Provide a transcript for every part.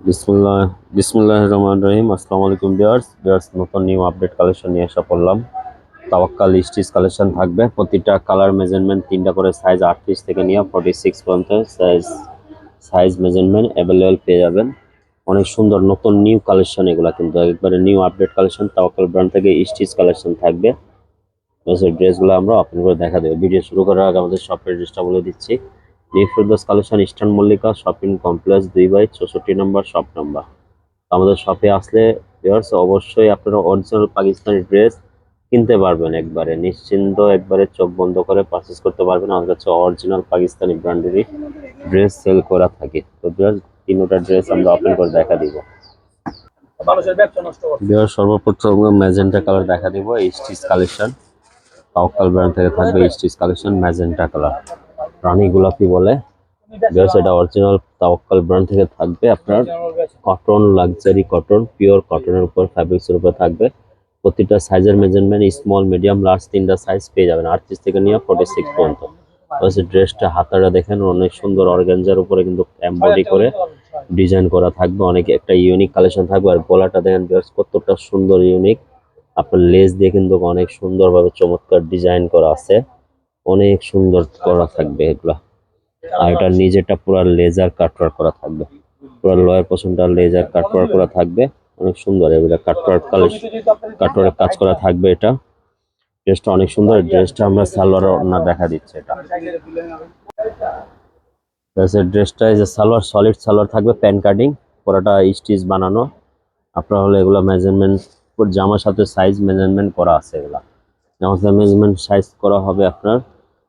বিসমুল্লাহ বিসমুল্লাহ রহমান রহিম। আসসালামু আলাইকুম বিয়ার্স বিয়ার্স নতুন নিউ আপডেট কালেকশন নিয়ে আসা পড়লাম। তাওয়াক্কাল স্টিচ কালেকশন থাকবে। প্রতিটা কালার মেজারমেন্ট তিনটা করে সাইজ আটত্রিশ থেকে নিয়ে ফর্টি সিক্স পর্যন্ত সাইজ সাইজ মেজারমেন্ট অ্যাভেলেবেল পেয়ে যাবেন। অনেক সুন্দর নতুন নিউ কালেকশন এগুলো কিন্তু। একবারে new update collection Tawakkal brand থেকে স্টিচ কালেকশন থাকবে। ড্রেসগুলো আমরা ওপেন করে দেখা দেবো ভিডিও শুরু করার আগে আমাদের শপের অ্যাড্রেসটা বলে দিচ্ছি। New collection eastern Mallika shopping complex দুই বাই চৌষট্টি নম্বর শপ নাম্বার আমাদের শপে আসলে ভিউয়ার্স অবশ্যই আপনারা অরিজিনাল পাকিস্তানি ড্রেস কিনতে পারবেন একবারে। নিশ্চিন্ত একবারে চোখ বন্ধ করে পারচেস করতে পারবেন। আমাদের কাছে অরিজিনাল পাকিস্তানি ব্র্যান্ডেরই ড্রেস সেল করা থাকে। তো ভিউয়ার্স তিনটা ড্রেস আমরা ওপেন করে দেখা দিব। ভিউয়ার্স সর্বপ্রথম ম্যাজেন্টা কালার দেখা দিব স্টিচ কালেকশন তাওকাল ব্র্যান্ড থেকে থাকবে স্টিচ কালেকশন ম্যাজেন্টা কালার রানী গোলাপি বলে। ভিউয়ার্স এটা অরিজিনাল তাওকাল ব্র্যান্ড থেকে থাকবে আপনার। কটন লাক্সারি কটন পিওর কটনের উপর ফ্যাব্রিক্সের উপর থাকবে। প্রতিটা সাইজের মেজারমেন্ট স্মল মিডিয়াম লার্জ তিনটা সাইজ পেয়ে যাবেন। আটত্রিশ থেকে নিয়ে ফোর্টি সিক্স পর্যন্ত ড্রেসটা হাতাটা দেখেন, অনেক সুন্দর অর্গানজার উপরে কিন্তু এমব্রয়ডারি করে ডিজাইন করা থাকবে। অনেক একটা ইউনিক কালেকশন থাকবে। আর গলাটা দেখেন ভিউয়ার্স কতটা সুন্দর ইউনিক আপনার লেস দিয়ে কিন্তু অনেক সুন্দরভাবে চমৎকার ডিজাইন করা আছে। অনেক সুন্দর করা থাকবে এগুলা। আর এটা নিজেরটা পুরো লেজার কাটওয়ার করা থাকবে। পুরো লয়ের পছন্দটা লেজার কাটওয়ার্ক করা থাকবে। অনেক সুন্দর এগুলা কাটওয়ার্ক কালেকশন কাটওয়ার্ক কাজ করা থাকবে এটা। ড্রেসটা অনেক সুন্দর ড্রেসটা আমরা সালোয়ার না দেখা দিচ্ছে এটা। ড্রেসটা যে সালোয়ার সলিড সালোয়ার থাকবে প্যান কাটিং, পুরোটা স্টিচ বানানো। আপনার হলো এগুলো মেজারমেন্ট জামার সাথে সাইজ মেজারমেন্ট করা আছে এগুলা। জামার সাথে মেজারমেন্ট সাইজ করা হবে আপনার।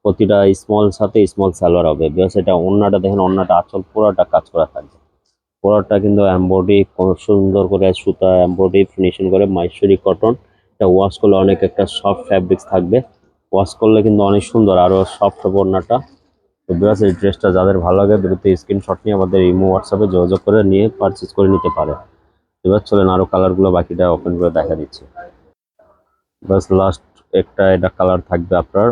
প্রতিটা স্মল সাথে স্মল সালোয়ার হবে। বিকজ এটা অন্যটা দেখেন, অন্যটা আচল, পুরোটা কাজ করা থাকবে। পুরোটা কিন্তু এমব্রয়ডারি সুন্দর করে সুতা এমব্রয়ডারি ফিনিশিং করে মাইসুরি কটন এটা ওয়াশ করলে অনেক একটা সফট ফ্যাব্রিক্স থাকবে। ওয়াশ করলে কিন্তু অনেক সুন্দর আরও সফট ওড়নাটা তো বিকজ এই ড্রেসটা যাদের ভালো লাগে, দ্রুত স্ক্রিনশট নিয়ে আমাদের ইমো হোয়াটসঅ্যাপে যোগাযোগ করে নিয়ে পারচেস করে নিতে পারে। এবার চলেন আরও কালারগুলো বাকিটা ওপেন করে দেখা দিচ্ছে। বাস লাস্ট একটা এটা কালার থাকবে আপনার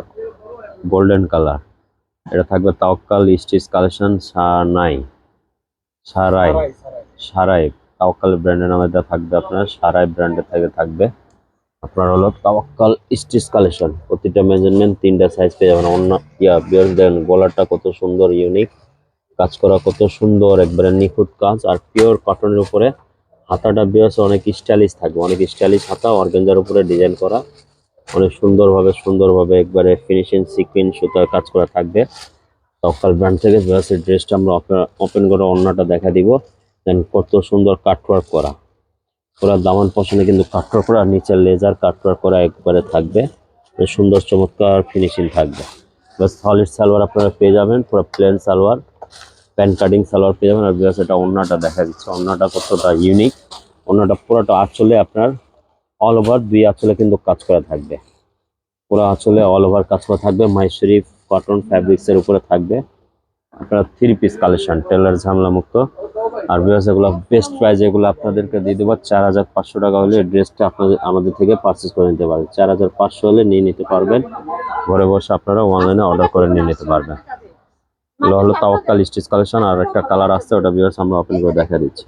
গোল্ডেন কালার এটা থাকবে তাওকাল স্টিচ কালেকশন নাই সারাই। সারাই তাওকাল ব্র্যান্ডের নামে থাকবে আপনার। সারাই ব্র্যান্ডের থেকে থাকবে। আপনার হলো তাওয়াক্কাল স্টিচ কালেকশন। প্রতিটা মেজারমেন্ট তিনটা সাইজ পেয়ে যাবেন। অন্য ইয়া বিয়ার দেন গলাটা কত সুন্দর ইউনিক কাজ করা কত সুন্দর একবারে নিখুঁত কাজ। আর পিওর কটনের উপরে হাতাটা বিয়ার্স অনেক স্টাইলিশ থাকবে। অনেক স্টাইলিশ হাতা অর্গেঞ্জার উপরে ডিজাইন করা। অনেক সুন্দরভাবে সুন্দরভাবে একবারে ফিনিশিং সিকুইন সুতার কাজ করা থাকবে। তকাল ব্র্যান্ড থেকে বিয়ার্সের ড্রেসটা আমরা ওপেন করে অন্যটা দেখা দিব। দেন কত সুন্দর কাটওয়ার্ক করা। পুরা দামান পছন্দে কিন্তু কাটওয়ার্ক করা নিচের লেজার কাটওয়ার্ক করা একবারে থাকবে। সুন্দর চমৎকার ফিনিশিং থাকবে। বাস সলিড সালোয়ার আপনারা পেয়ে যাবেন, পুরো plain salwar. Pant cutting salwar পেয়ে যাবেন, আর বিকজ এটা অন্যটা দেখা দিচ্ছে। অন্যটা কতটা ইউনিক অন্যটা পুরোটা আসলে আপনার অল ওভার দুই আঁচলে কিন্তু কাজ করা থাকবে। পুরো আঁচলে অল ওভার কাজ করা থাকবে। মাইশরি কটন ফ্যাব্রিক্সের উপরে থাকবে। আপনার থ্রি পিস কালেকশন টেলার ঝামেলা মুক্ত। আর বিকজ এগুলো বেস্ট প্রাইস এগুলো আপনাদেরকে দিয়ে দেবো। চার হাজার পাঁচশো টাকা হলে ড্রেসটা আপনাদের, আমাদের থেকে পারচেস করে নিতে পারবেন। চার হাজার পাঁচশো হলে নিয়ে নিতে পারবেন। ঘরে বসে আপনারা অনলাইনে অর্ডার করে নিয়ে নিতে পারবেন। এগুলো হলো তাওয়াক্কাল স্টিচ কালেকশন আর একটা কালার আসছে ওটা বিকজ আমরা ওপেন করে দেখা দিচ্ছি।